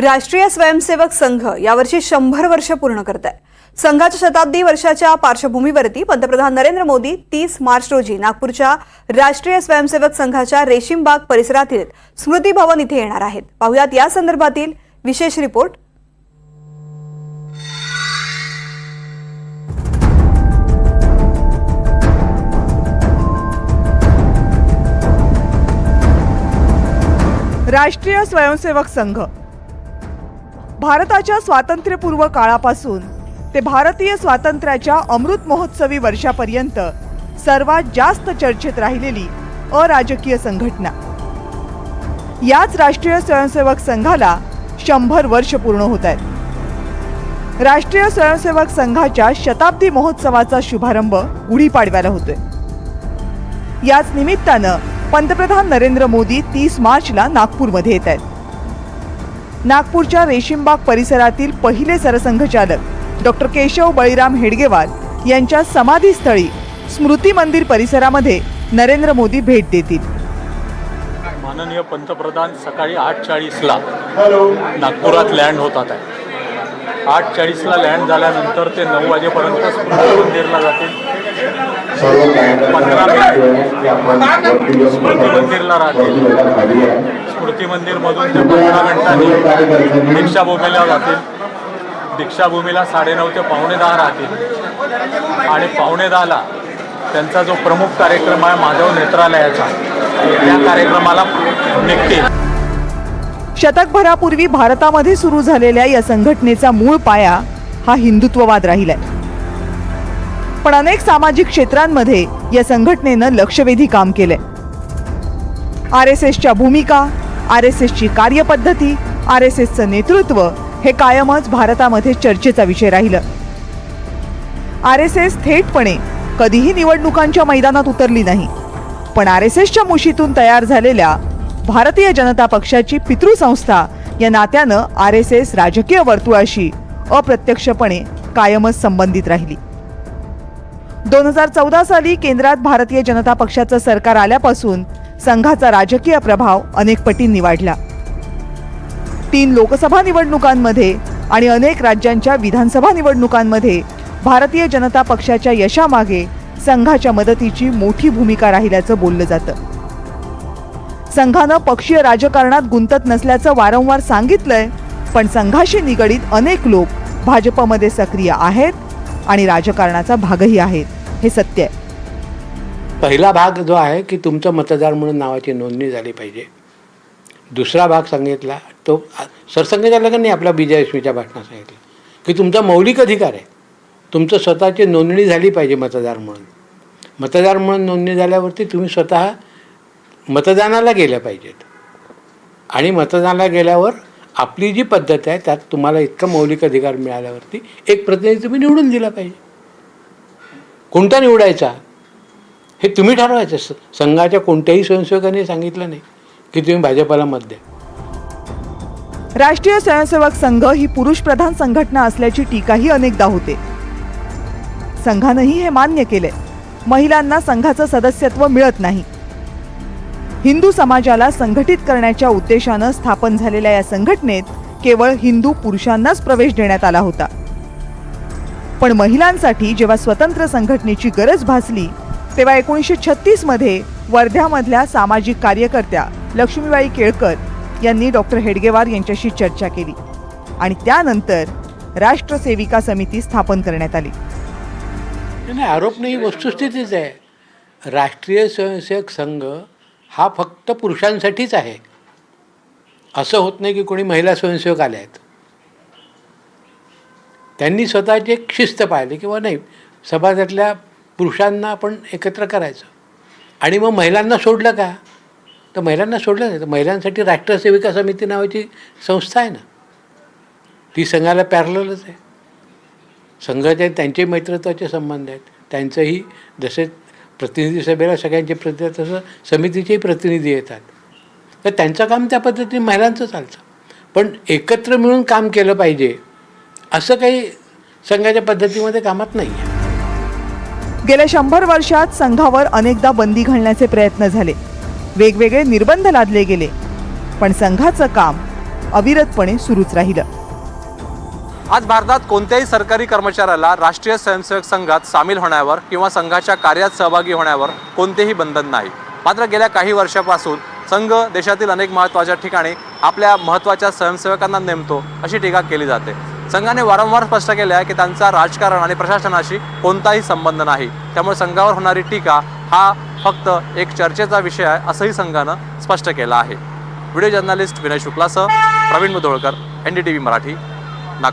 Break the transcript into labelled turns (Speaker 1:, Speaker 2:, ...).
Speaker 1: राष्ट्रीय स्वयंसेवक संघ यावर्षी शंभर वर्ष पूर्ण करत आहे संघाच्या शताब्दी वर्षाच्या पार्श्वभूमीवरती पंतप्रधान नरेंद्र मोदी तीस मार्च रोजी नागपूरच्या राष्ट्रीय स्वयंसेवक संघाच्या रेशीमबाग परिसरातील स्मृती भवन इथे येणार आहेत. पाहुयात या संदर्भातील विशेष रिपोर्ट.
Speaker 2: राष्ट्रीय स्वयंसेवक संघ भारताच्या स्वातंत्र्यपूर्व काळापासून ते भारतीय स्वातंत्र्याच्या अमृत महोत्सवी वर्षापर्यंत सर्वात जास्त चर्चेत राहिलेली अराजकीय संघटना. याच राष्ट्रीय स्वयंसेवक संघाला शंभर वर्ष पूर्ण होत आहेत. राष्ट्रीय स्वयंसेवक संघाच्या शताब्दी महोत्सवाचा शुभारंभ गुढीपाडव्याला होतोय. याच निमित्तानं पंतप्रधान नरेंद्र मोदी तीस मार्चला नागपूरमध्ये येत आहेत. नागपूरच्या रेशीमबाग परिसरातील पहिले सरसंघचालक डॉक्टर केशव बळीराम हेडगेवार यांच्या समाधीस्थळी स्मृती मंदिर परिसरामध्ये नरेंद्र मोदी भेट देतील.
Speaker 3: माननीय पंतप्रधान सकाळी आठ चाळीसला नागपुरात लँड होतात आहे. आठ चाळीसला लँड झाल्यानंतर ते नऊ वाजेपर्यंत स्मृती मंदिरला जातील. मिनिट. स्मृती स्मृती मंदिरमधून ते पंधरा मिनिटांनी दीक्षाभूमीला जातील. दीक्षाभूमीला साडेनऊ ते पावणे दहा राहतील. आणि पावणे दहाला त्यांचा जो प्रमुख कार्यक्रम आहे माधव नेत्रालयाचा त्या कार्यक्रमाला निघतील.
Speaker 2: शतकभरापूर्वी भारतामध्ये सुरू झालेल्या या संघटनेचा मूळ पाया हा हिंदुत्ववाद राहिलाय. पण अनेक सामाजिक क्षेत्रांमध्ये या संघटनेनं लक्षवेधी काम केलंय. आर एस एसच्या भूमिका आर एस एसची कार्यपद्धती आर एस एसचं नेतृत्व हे कायमच भारतामध्ये चर्चेचा विषय राहिलं. आर एस एस थेटपणे कधीही निवडणुकांच्या मैदानात उतरली नाही. पण आर एस एसच्या मुशीतून तयार झालेल्या भारतीय जनता पक्षाची पितृसंस्था या नात्यानं आर एस एस राजकीय वर्तुळाशी अप्रत्यक्षपणे कायमच संबंधित राहिली. दोन हजार चौदा साली केंद्रात भारतीय जनता पक्षाचं सरकार आल्यापासून संघाचा राजकीय प्रभाव अनेक पटींनी वाढला तीन लोकसभा निवडणुकांमध्ये आणि अनेक राज्यांच्या विधानसभा निवडणुकांमध्ये भारतीय जनता पक्षाच्या यशामागे संघाच्या मदतीची मोठी भूमिका राहिल्याचं बोललं जातं. संघानं पक्षीय राजकारणात गुंतत नसल्याचं वारंवार सांगितलंय पण संघाशी निगडीत अनेक लोक भाजपमध्ये सक्रिय आहेत आणि राजकारणाचा भागही आहेत. हे सत्य आहे.
Speaker 4: पहिला भाग जो आहे की तुमचं मतदार म्हणून नावाची नोंदणी झाली पाहिजे. दुसरा भाग सांगितला तो सरसंघचालकांनी आपल्या विजयलक्ष्मीच्या भाषणात सांगितलं की तुमचा मौलिक अधिकार आहे. तुमचं स्वतःची नोंदणी झाली पाहिजे मतदार म्हणून. मतदार म्हणून नोंदणी झाल्यावरती तुम्ही स्वतः मतदानाला गेल्या पाहिजेत. आणि मतदानाला गेल्यावर आपली जी पद्धत आहे त्यात तुम्हाला इतका मौलिक अधिकार मिळाल्यावरती एक प्रतिनिधी तुम्ही निवडून दिला पाहिजे. कोणता निवडायचा? हे तुम्ही ठरवायचं. स- संघाच्या कोणत्याही स्वयंसेवकाने सांगितलं नाही की तुम्ही भाजपाला मत द्या.
Speaker 2: राष्ट्रीय स्वयंसेवक संघ ही पुरुष प्रधान संघटना असल्याची टीकाही अनेकदा होते. संघानंही हे मान्य केलंय. महिलांना संघाचं सदस्यत्व मिळत नाही. हिंदू समाजाला संघटित करण्याच्या उद्देशानं स्थापन झालेल्या या संघटनेत केवळ हिंदू पुरुषांनाच प्रवेश देण्यात आला होता. पण महिलांसाठी जेव्हा स्वतंत्र संघटनेची गरज भासली तेव्हा एकोणीसशे छत्तीसमध्ये वर्ध्यामधल्या सामाजिक कार्यकर्त्या लक्ष्मीबाई केळकर यांनी डॉक्टर हेडगेवार यांच्याशी चर्चा केली आणि त्यानंतर राष्ट्रसेविका समिती स्थापन करण्यात आली.
Speaker 4: नाही आरोप नाही वस्तुस्थितीच आहे. राष्ट्रीय स्वयंसेवक संघ हा फक्त पुरुषांसाठीच आहे. असं होत नाही की कोणी महिला स्वयंसेवक आल्या आहेत. त्यांनी स्वतःची एक शिस्त पाहिली किंवा नाही समाजातल्या पुरुषांना आपण एकत्र करायचं. आणि मग महिलांना सोडलं का? तर महिलांना सोडलं नाही. तर महिलांसाठी राष्ट्रसेविका समिती नावाची संस्था आहे ना. ती संघाला पॅरलच आहे. संघाचे त्यांचे मैत्रत्वाचे संबंध आहेत. त्यांचंही जसे प्रतिनिधी सभेला सगळ्यांचे प्रतिनिधी तसं समितीचेही प्रतिनिधी येतात. तर त्यांचं काम त्या पद्धतीने महिलांचं चालतं. पण एकत्र मिळून काम केलं पाहिजे असं काही संघाच्या पद्धतीमध्ये कामात नाही आहे.
Speaker 2: गेल्या शंभर वर्षात संघावर अनेकदा बंदी घालण्याचे प्रयत्न झाले. वेगवेगळे निर्बंध लादले गेले. पण संघाचं काम अविरतपणे सुरूच राहिलं.
Speaker 5: आज भारतात कोणत्याही सरकारी कर्मचाऱ्याला राष्ट्रीय स्वयंसेवक संघात सामील होण्यावर किंवा संघाच्या कार्यात सहभागी होण्यावर कोणतेही बंधन नाही. मात्र गेल्या काही वर्षापासून संघ देशातील अनेक महत्त्वाच्या ठिकाणी आपल्या महत्त्वाच्या स्वयंसेवकांना नेमतो अशी टीका केली जाते. संघाने वारंवार स्पष्ट केले आहे की त्यांचा राजकारण आणि प्रशासनाशी कोणताही संबंध नाही. त्यामुळे संघावर होणारी टीका हा फक्त एक चर्चेचा विषय आहे असंही संघानं स्पष्ट केलं आहे. Video journalist Vinay शुक्लासह Pravin Mudholkar N D T V Marathi. না